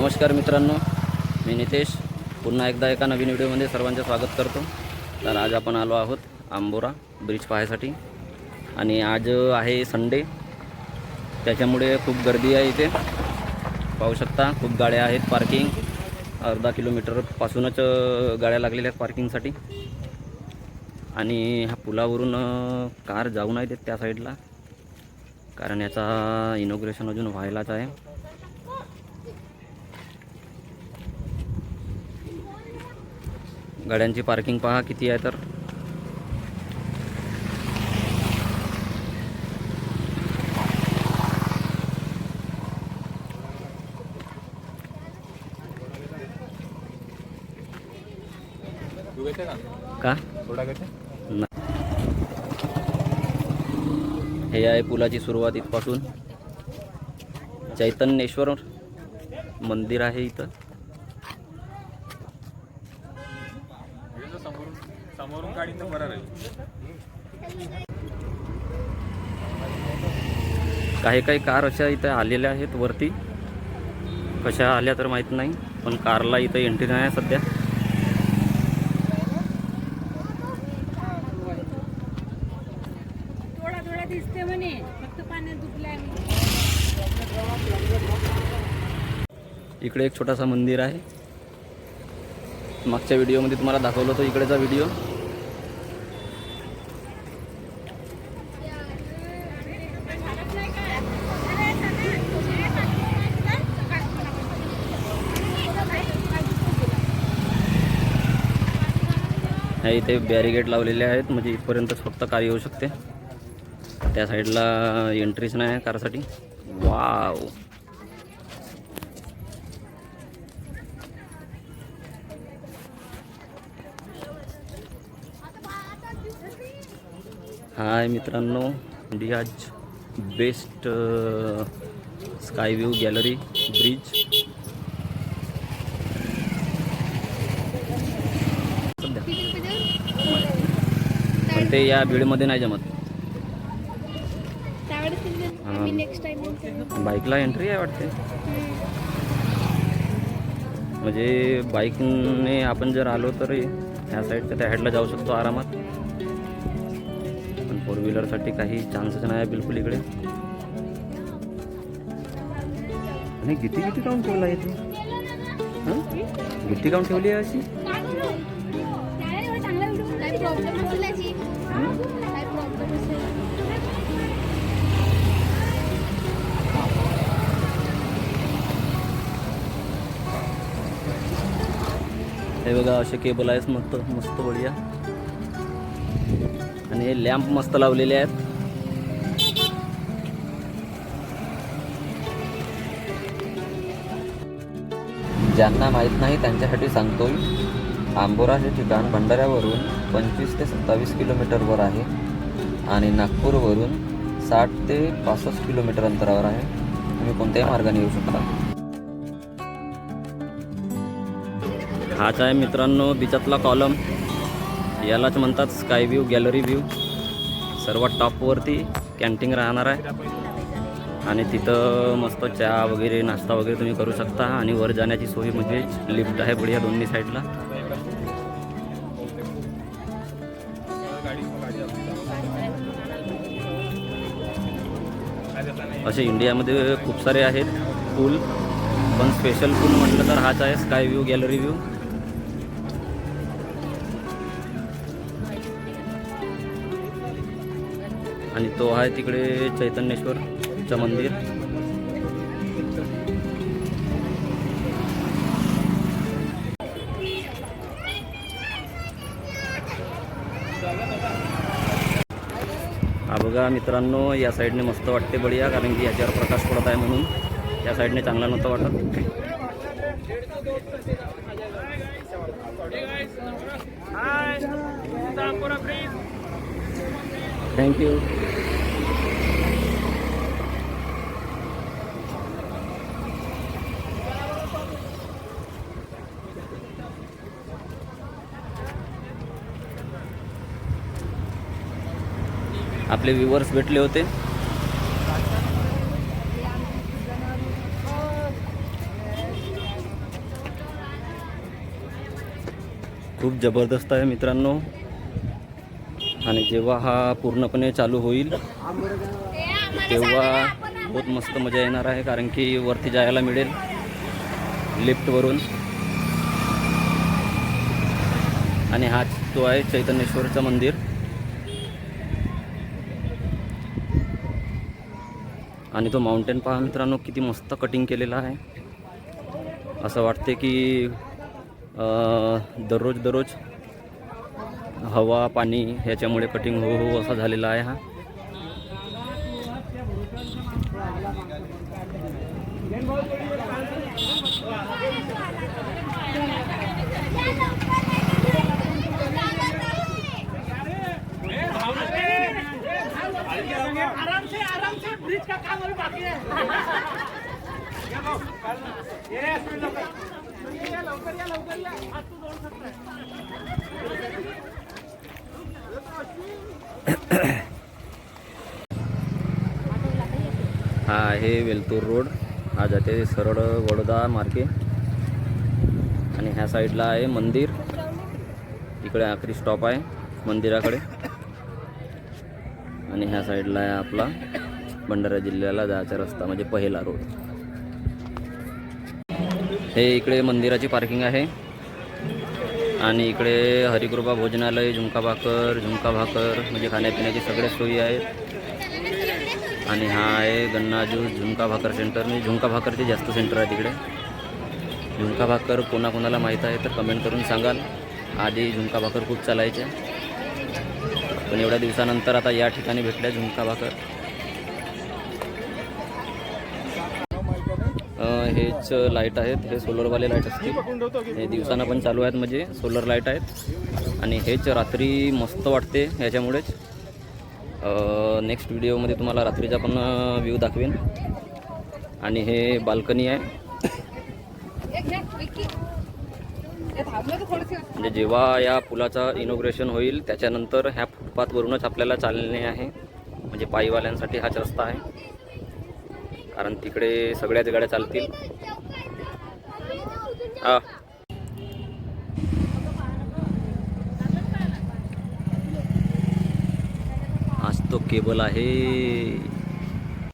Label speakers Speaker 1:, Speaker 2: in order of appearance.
Speaker 1: नमस्कार मित्रांनो मी नितेश. पुन्हा एकदा एका नवीन व्हिडिओमध्ये सर्वांचे स्वागत करतो. तर आज आपण आलो आहोत आंबोरा ब्रिज पाहायसाठी. आणि आज आहे संडे त्याच्यामुळे खूप गर्दी आहे इथे. पाहू शकता खूप गाड्या आहेत पार्किंग अर्धा किलोमीटरपासूनच गाड्या लागलेल्या आहेत पार्किंगसाठी आणि ह्या पुलावरून कार जाऊ नाही देत त्या साईडला कारण याचा इनॉग्रेशन अजून व्हायलाच आहे. गाड्यांची पार्किंग पहा किती आहे तर.
Speaker 2: का?
Speaker 1: का हे आहे पुलाची सुरुवात इथपासून. चैतन्येश्वर मंदिर आहे इथं
Speaker 2: हे जर समोरून
Speaker 1: काही काही कार अशा इथं आलेल्या आहेत वरती. कशा आल्या तर माहीत नाही पण कारला इथं एंट्री नाही आहे सध्या.
Speaker 3: थोडा थोडा दिसते म्हणे फक्त पाण्यात डुबलाय
Speaker 1: इकडे एक छोटासा मंदिर आहे. मागच्या व्हिडिओमध्ये तुम्हाला दाखवलं होतं इकडेचा व्हिडिओ ह्या इथे बॅरिगेट लावलेले आहेत. म्हणजे इथपर्यंतच फक्त कार येऊ शकते. त्या साईडला एंट्रीच नाही आहे कारसाठी. वाव हाय मित्रांनो India's best sky view gallery bridge सध्या पण ते या भीडमध्ये नाही जमत.
Speaker 3: नेक्स्ट टाइम
Speaker 1: बाईकला एंट्री आहे वाटते. म्हणजे बाईकने आपण जर आलो तर ह्या साईडच्या त्या साईडला जाऊ शकतो आरामात. पण फोर व्हीलरसाठी काही चान्सच नाही आहे बिलकुल इकडे. आणि गिट्टी गिट्टी काऊन ठेवला आहे तू? हं? गिट्टी काऊन ठेवली आहे अशी? हे बघा असे केबल आहेत मस्त मस्त बढिया. आणि हे लॅम्प मस्त लावलेले आहेत. ज्यांना माहीत नाही त्यांच्यासाठी सांगतोय आंबोरा हे ठिकाण भंडाऱ्यावरून पंचवीस ते सत्तावीस किलोमीटरवर आहे आणि नागपूरवरून साठ ते पासष्ट किलोमीटर अंतरावर आहे. तुम्ही कोणत्याही मार्गाने येऊ शकता. हाच आहे मित्रांनो बिचातला कॉलम यालाच म्हणतात स्काय व्ह्यू गॅलरी व्ह्यू सर्वात टॉपवरती कॅन्टीन राहणार आहे. आणि तिथं मस्त चहा वगैरे नाश्ता वगैरे तुम्ही करू शकता. आणि वर जाण्याची सोय म्हणजे लिफ्ट आहे बढिया दोन्ही साईडला असे इंडियामध्ये खूप सारे आहेत पूल पण स्पेशल पूल म्हटलं तर हाच आहे स्काय व्ह्यू गॅलरी व्ह्यू आणि तो आहे तिकडे चैतन्येश्वरचं मंदिर. हा बघा मित्रांनो या साईडने मस्त वाटते बढिया कारण की याच्यावर प्रकाश पडत आहे म्हणून. या साईडने चांगला नव्हता वाटत. थँक्यू आपले व्ह्युअर्स भेटले होते. खूप जबरदस्त आहे मित्रांनो. आणि जेव्हा हा पूर्णपणे चालू होईल तेव्हा बहुत मस्त मजा येणार आहे कारण की वरती जायला मिळेल लिफ्टवरून आणि हाच तो आहे चैतन्येश्वरचं मंदिर. आणि तो माउंटेन पहा मित्रांनो किती मस्त कटिंग केलेला आहे. असं वाटते की दररोज दररोज हवा पाणी ह्याच्यामुळे कटिंग हो हो असा झालेला आहे हा
Speaker 4: लवकर या लवकर या आज तू हा
Speaker 1: आहे वेलतूर रोड. हा जाते सरळ वडोदा मार्गे. आणि ह्या साईडला आहे मंदिर. इकडे आखरी स्टॉप आहे मंदिराकडे. आणि ह्या साईडला आहे आपला भंडारा जिल्ह्याला जायचा रस्ता म्हणजे पहिला रोड. हे इकडे मंदिराची पार्किंग आहे. आणि इकडे हरिकृपा भोजनालय झुमका भाकर झुमका भाकर म्हणजे खाण्यापिण्याची सगळ्या सोयी आहेत. आणि हा आहे गन्ना ज्यूस झुमका भाकर सेंटर म्हणजे झुमका भाकरचे जास्त सेंटर आहे तिकडे. झुमका भाकर कोणाकोणाला माहीत आहे तर कमेंट करून सांगाल. आधी झुमका भाकर खूप चालायच्या पण एवढ्या दिवसानंतर आता या ठिकाणी भेटल्या झुमका भाकर. हेच लाइट आहेत. हे सोलरवाले लाइट असतील. हे दिवसानं पण चालू आहेत म्हणजे सोलर लाइट आहेत. आणि हेच रात्री मस्त वाटते ह्याच्यामुळेच नेक्स्ट व्हिडिओमध्ये तुम्हाला रात्रीचा पण व्ह्यू दाखवेन. आणि हे बाल्कनी आहे. म्हणजे जेव्हा या पुलाचा इनोग्रेशन होईल त्याच्यानंतर ह्या फुटपाथवरूनच आपल्याला चालणे आहे. म्हणजे पायीवाल्यांसाठी हाच रस्ता आहे. कारण तिकडे सगळ्याच गाड्या चालतील. हा आज तो केबल आहे.